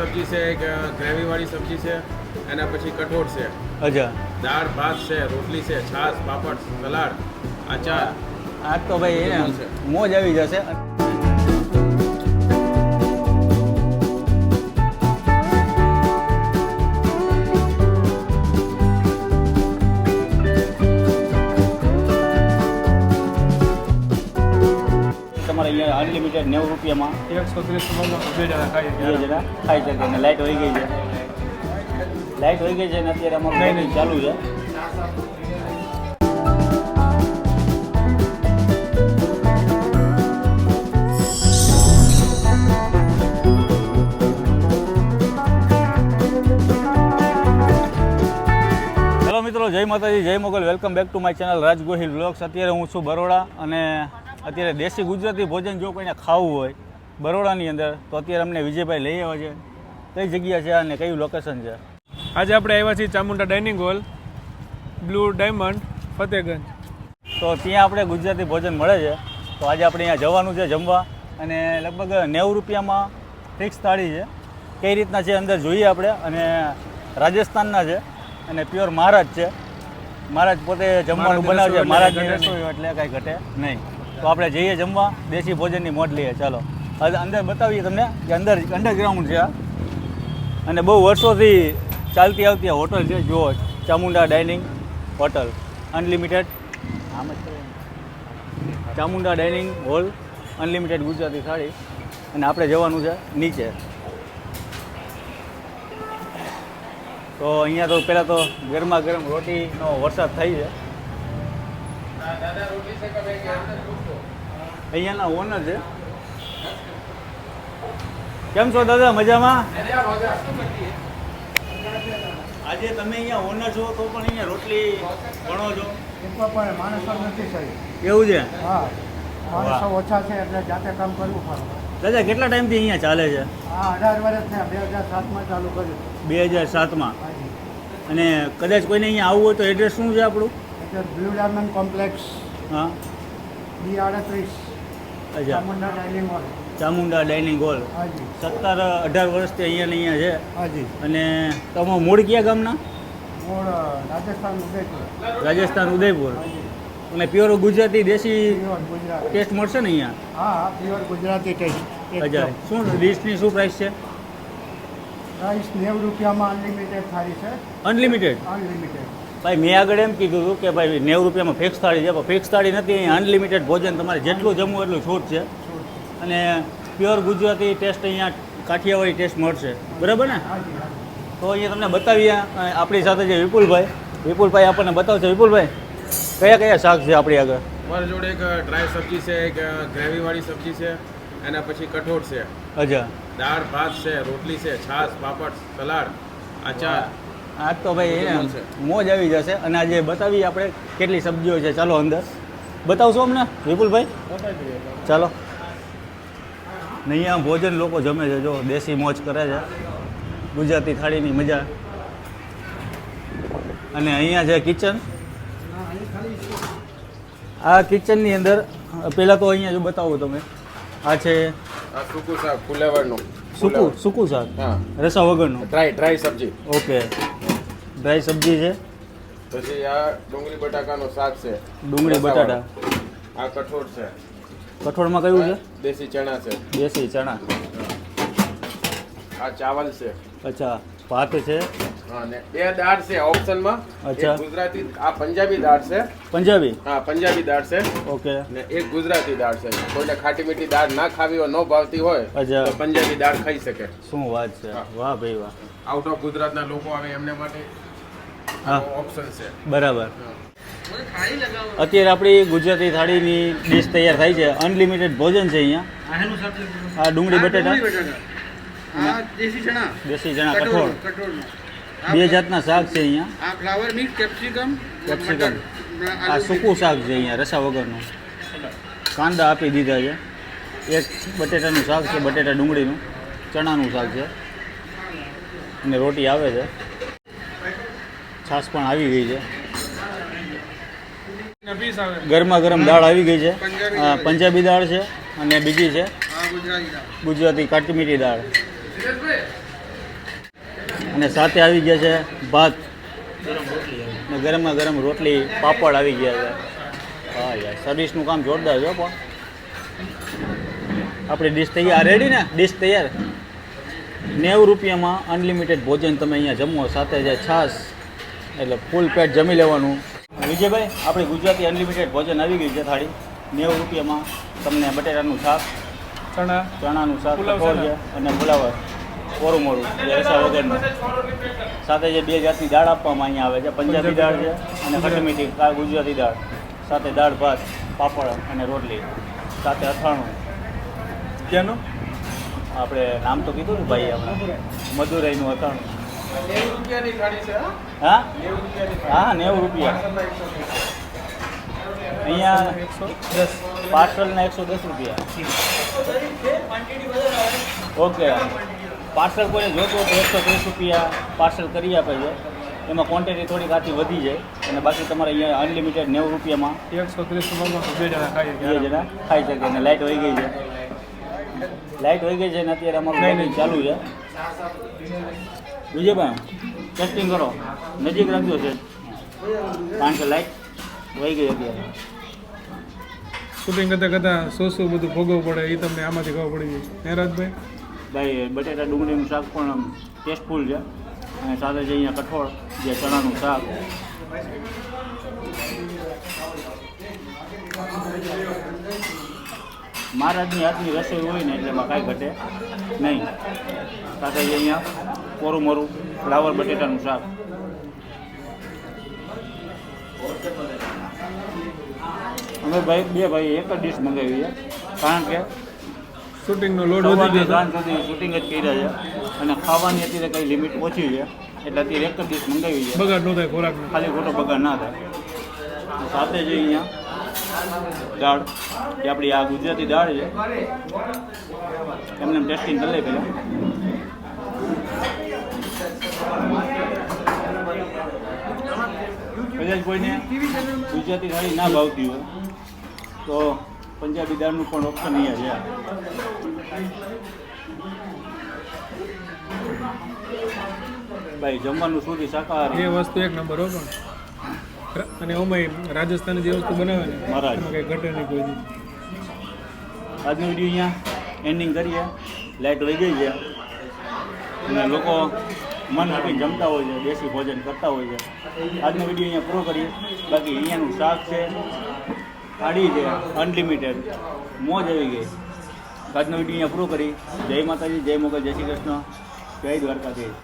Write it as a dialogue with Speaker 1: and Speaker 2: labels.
Speaker 1: સબ્જી છે એક ગ્રેવીવાળી સબ્જી છે એના પછી કઠોળ છે.
Speaker 2: અચ્છા.
Speaker 1: દાળ ભાત છે રોટલી છે છાશ પાપડ સલાડ અચાર
Speaker 2: આ તો ભાઈ એને મોજ આવી જશે. અનલિમિટેડ નેવું રૂપિયામાં
Speaker 3: એકસો ત્રીસ બે જણા ખાઈએ
Speaker 2: બે જણા ખાઈ શકે અને લાઇટ વહી ગઈ છે. લાઇટ વહી ગઈ છે ને અત્યારે અમારું
Speaker 3: નહીં, નહીં.
Speaker 2: ચાલુ છે. જય માતાજી જય Mogal. Welcome back to my channel Raj Gohil vlogs અત્યારે હું છું બરોડા અને અત્યારે દેશી ગુજરાતી ભોજન જો કોઈને ખાવું હોય બરોડાની અંદર તો અત્યારે અમને વિજયભાઈ લઈ આવ્યા છે. કઈ જગ્યા છે અને કયું લોકેશન છે?
Speaker 3: આજે આપણે આવ્યા છીએ Chamunda dining hall blue diamond Fatehganj
Speaker 2: તો ત્યાં આપણે ગુજરાતી ભોજન મળે છે. તો આજે આપણે અહીંયા જવાનું છે જમવા અને લગભગ નેવું રૂપિયામાં ફિક્સ થાળી છે. કઈ રીતના છે અંદર જોઈએ આપણે અને રાજસ્થાનના છે અને પ્યોર મહારાજ છે. મહારાજ પોતે જમવાનું
Speaker 3: મહારાજ
Speaker 2: બનાવે છે. મહારાજની રસોઈ એટલે કાંઈ ઘટે નહીં. તો આપણે જઈએ જમવા, દેશી ભોજનની મોજ લઈએ. ચાલો. હવે અંદર બતાવીએ તમને કે અંદર અંડરગ્રાઉન્ડ છે અને બહુ વર્ષોથી ચાલતી આવતી હોટલ છે. જુઓ, Chamunda dining hotel. Unlimited Chamunda dining hall unlimited Gujarati thali. અને આપણે જવાનું છે નીચે. તો અહીંયા તો પહેલાં તો ગરમા ગરમ રોટીનો વરસાદ થઈ છે. અહીંયાના ઓનર છે. કેમ છો દાદા? મજામાં? આજે તમે અહીંયા ઓનર છો તો પણ અહીંયા રોટલી ભણો છો.
Speaker 4: પણ માણસો નથી સહી
Speaker 2: એવું છે?
Speaker 4: હા. માણસો ઓછા છે એટલે જાતે કામ કરવું પડે.
Speaker 2: દાદા કેટલા ટાઈમથી અહીંયા ચાલે છે?
Speaker 4: અઢાર વર્ષ થયા બે હજાર સાતમાં ચાલુ કર્યું.
Speaker 2: બે હજાર સાતમાં? અને કદાચ કોઈને અહીંયા આવવું હોય તો એડ્રેસ શું છે આપણું?
Speaker 4: એટલે બ્લુ ડાયમંડ કોમ્પ્લેક્સ.
Speaker 2: હા.
Speaker 4: બી આડત્રીસ. Chamunda dining hall
Speaker 2: Chamunda dining hall સત્તર અઢાર વર્ષથી અહીંયા ને અહીંયા છે.
Speaker 4: હાજી.
Speaker 2: અને તમે મૂળ કયા ગામના?
Speaker 4: રાજસ્થાન ઉદયપુર.
Speaker 2: રાજસ્થાન ઉદયપુર. અને પ્યોર ગુજરાતી દેશી ટેસ્ટ મળશે ને અહીંયા?
Speaker 4: હા હા પ્યોર ગુજરાતી ટેસ્ટ
Speaker 2: અચ્છા. શું ડીશની શું પ્રાઇસ છે?
Speaker 4: પ્રાઇસ નેવું રૂપિયામાં અનલિમિટેડ થાળી છે.
Speaker 2: અનલિમિટેડ
Speaker 4: અનલિમિટેડ
Speaker 2: ભાઈ મેં આગળ એમ કીધું હતું કે ભાઈ નેવું રૂપિયામાં ફિક્સ થાળી છે. પણ ફિક્સ થાળી નથી અહીંયા અનલિમિટેડ ભોજન તમારે જેટલું જમવું એટલું છૂટ છે. અને પ્યોર ગુજરાતી ટેસ્ટ અહીંયા કાઠિયાવાડી ટેસ્ટ મળશે. બરાબર ને? તો અહીંયા તમને બતાવીએ આપણી સાથે છે વિપુલભાઈ. વિપુલભાઈ આપણને બતાવશે. વિપુલભાઈ કયા કયા શાક છે આપણી આગળ?
Speaker 1: મારી જોડે એક ડ્રાય સબ્જી છે એક ગ્રેવીવાળી સબ્જી છે એના પછી કઠોળ છે.
Speaker 2: અચ્છા.
Speaker 1: દાળ ભાત છે રોટલી છે છાશ પાપડ સલાડ અચાર
Speaker 2: આજ તો ભાઈ એને મોજ આવી જશે. અને આજે બતાવી આપણે કેટલી સબ્જીઓ છે. ચાલો અંદર. બતાવશો અમને વિપુલભાઈ? ચાલો. ને અહીંયા ભોજન લોકો જમે છે. જો દેશી મોજ કરે છે. ગુજરાતી થાળીની મજા. અને અહીંયા છે કિચન. આ કિચનની અંદર પહેલાં તો અહીંયા જો બતાવો તમે. આ છે
Speaker 1: આ સૂકું શાક ફુલેવરનું
Speaker 2: સૂકું સૂકું શાક.
Speaker 1: હા.
Speaker 2: રસા વગરનું.
Speaker 1: ડ્રાય ડ્રાય સબ્જી.
Speaker 2: ઓકે. ડ્રાય સબ્જી છે?
Speaker 1: પછી આ ડુંગળી બટાકાનો શાક છે.
Speaker 2: ડુંગળી બટાટા.
Speaker 1: આ કઠોળ છે.
Speaker 2: કઠોળમાં કયું છે?
Speaker 1: દેશી ચણા છે.
Speaker 2: દેશી ચણા.
Speaker 1: આ ચાવલ છે.
Speaker 2: અચ્છા ભાત છે?
Speaker 1: અને બે દાળ છે ઓપ્શનમાં.
Speaker 2: અચ્છા.
Speaker 1: ગુજરાતી આ પંજાબી દાળ છે.
Speaker 2: પંજાબી?
Speaker 1: હા પંજાબી દાળ છે.
Speaker 2: ઓકે.
Speaker 1: ને એક ગુજરાતી દાળ છે. કોઈને ખાટી મીઠી દાળ ના ખાવી હોય ન ભાવતી હોય
Speaker 2: અચ્છા.
Speaker 1: તો પંજાબી દાળ ખાઈ શકે.
Speaker 2: શું વાત છે? વાહ ભાઈ વાહ.
Speaker 1: આઉટ ઓફ ગુજરાતના લોકો આવે એમને માટે ઓપ્શન છે.
Speaker 2: બરાબર. અત્યારે આપણી ગુજરાતી થાળીની ડીશ તૈયાર થાય છે. અનલિમિટેડ ભોજન છે અહીંયા. આ ડુંગળી બટેટા.
Speaker 4: આ દેશી ચણા.
Speaker 2: દેશી ચણા કઠોળ બે જાતના શાક છે અહીંયા.
Speaker 4: આ ફ્લાવર મિક્સ કેપ્સિકમ
Speaker 2: કેપ્સિકમ. આ સૂકું શાક છે અહીંયા રસા વગરનું. કાંદા આપી દીધા છે. એક બટેટાનું શાક છે બટેટા ડુંગળીનું. ચણાનું શાક છે. અને રોટી આવે છે. છાશ પણ આવી ગઈ છે. ગરમા ગરમ દાળ આવી ગઈ છે. પંજાબી દાળ. છે અને બીજી છે
Speaker 4: ગુજરાતી દાળ.
Speaker 2: ગુજરાતી કાટી મીઠી દાળ અને સાથે આવી ગયા છે ભાત. ને ગરમમાં ગરમ રોટલી પાપડ આવી ગયા છે. હા યાર સર્વિસનું કામ જોરદાર છે પણ. આપણી ડીશ તૈયાર રેડી ને? ડીશ તૈયાર. નેવું રૂપિયામાં અનલિમિટેડ ભોજન તમે અહીંયા જમો સાથે જે છાશ. એટલે ફૂલ પેટ જમી લેવાનું. વિજયભાઈ આપણે ગુજરાતી અનલિમિટેડ ભોજન આવી ગયું છે થાળી. નેવું રૂપિયામાં તમને બટેટાનું શાક
Speaker 3: ચણા
Speaker 2: ચણાનું શાક અને ફુલાવર કોરું મોરું જે રસા વગરનું. સાથે જે બે જાતની દાળ આપવામાં અહીંયા આવે છે. પંજાબી દાળ છે અને ખટી મીઠી ગુજરાતી દાળ. સાથે દાળ ભાત પાપડ અને રોટલી. સાથે અથાણું.
Speaker 3: ક્યાંનું?
Speaker 2: આપણે નામ તો કીધું ને ભાઈ આપણે મદુરાઈનું અથાણું.
Speaker 1: હા?
Speaker 2: હા?
Speaker 1: નેવું
Speaker 2: રૂપિયા. અહીંયા
Speaker 3: દસ.
Speaker 2: પાર્સલના એકસો દસ રૂપિયા. ઓકે. પાર્સલ કોઈને જોતું હોય તો એકસો ત્રીસ રૂપિયા પાર્સલ કરી આપે છે. એમાં ક્વોન્ટિટી થોડીક આથી વધી જાય. અને બાકી તમારે અહીંયા અનલિમિટેડ નેવું રૂપિયામાં
Speaker 3: એકસો ત્રીસ રૂપિયામાં બે જણા
Speaker 2: બે જણા ખાઈ શકે અને લાઇટ વહી ગઈ છે. લાઇટ વહી ગઈ છે અને અત્યારે અમારું ચાલુ છે. વિજયભાઈ ટેસ્ટિંગ કરો. નજીક રાખજો છે. કારણ કે લાઈટ વહી ગઈ અત્યારે.
Speaker 3: શૂટિંગ કરતાં કરતાં શું શું બધું ભોગવવું પડે એ તમને આમાંથી ખબર પડી ગઈ નૈરાજભાઈ
Speaker 2: ભાઈ? બટેટા ડુંગળીનું શાક પણ ટેસ્ટફુલ છે. અને સાથે છે અહીંયા કઠોળ જે ચણાનું શાક. મહારાજની હાથની રસોઈ હોય ને એટલે એમાં કાંઈ ઘટે નહીં. સાથે અહીંયા કોરું મોરું? ફ્લાવર બટેટાનું શાક. અમે ભાઈ બે ભાઈ એક જ ડીશ મંગાવી છે. કારણ કે
Speaker 3: શૂટિંગનો લોડ વધી ગયો
Speaker 2: સુધી શૂટિંગ જ કર્યા છે. અને ખાવાની અત્યારે કંઈ લિમિટ ઓછી છે. એટલે અત્યારે એક જ ડીશ મંગાવી છે.
Speaker 3: બગાડ ન થાય ખોરાક
Speaker 2: ખાલી ખોટો બગાડ ના થાય. સાથે જે અહીંયા દાળ. જે આપણી આ ગુજરાતી દાળ છે. એમને ટેસ્ટિંગ કરી લે પહેલાં. કદાચ કોઈને ગુજરાતી થાળી ના ભાવતી હોય તો પંજાબી દાળનું પણ ઓપ્શન અહીંયા છે. ભાઈ જમવાનું સુધી શાકાહાર.
Speaker 3: એ વસ્તુ એક નંબર હો પણ. અને ઓમાં રાજસ્થાની જે વસ્તુ બનાવે ને
Speaker 2: મહારાજ.
Speaker 3: કંઈ ઘટે નહીં કોઈ.
Speaker 2: આજનો વીડિયો અહીંયા એન્ડિંગ કરીએ. લાઇટ વહી ગઈ છે. અને લોકો મન આપીને જમતા હોય છે, દેશી ભોજન કરતા હોય છે. આજનો વીડિયો અહીંયા પૂરો કરીએ. બાકી અહીંયાનું શાક છે, થાળી છે અનલિમિટેડ મોજ આવી ગઈ. આજનો વીડિયો અહીંયા પૂરો કરી જય માતાજી, જય મોગલ, જય શ્રી કૃષ્ણ. જય દ્વારકાધીશ.